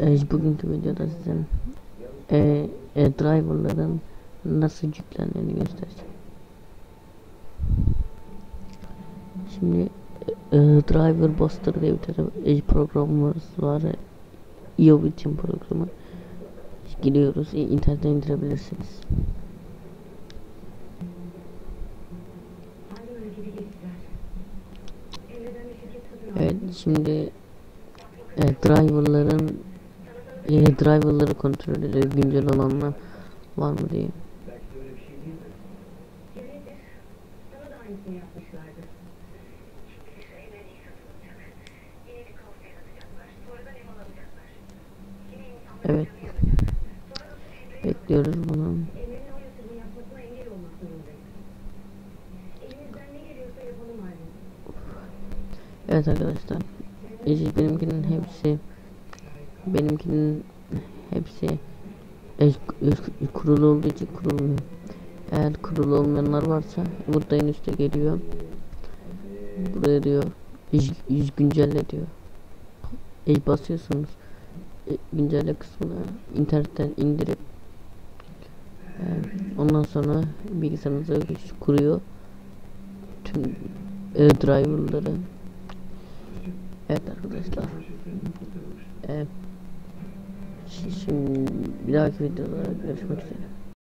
e, bugünkü videoda size e, e, driverların nasıl yüklendiğini göstereceğim. Şimdi e, driver buster diye bir tane e, programımız var. IO için programı. Giriyoruz. e, internetten indirebilirsiniz. Evet şimdi e, driverların e, driverları kontrol ediyor güncel olanlar var mı diye. Evet. Bekliyoruz bunu. Evet arkadaşlar. E, benimkinin hepsi benimkinin hepsi kurulu olduğu için kurulmuyor. Eğer kurulu olmayanlar varsa burada en üstte geliyor. Buraya diyor yüz, güncelle diyor. E, basıyorsunuz. Güncelle kısmına internetten indirip e, ondan sonra bilgisayarınıza kuruyor. Tüm e, driverları Evet arkadaşlar. Evet. Şimdi bir dahaki videoda görüşmek üzere.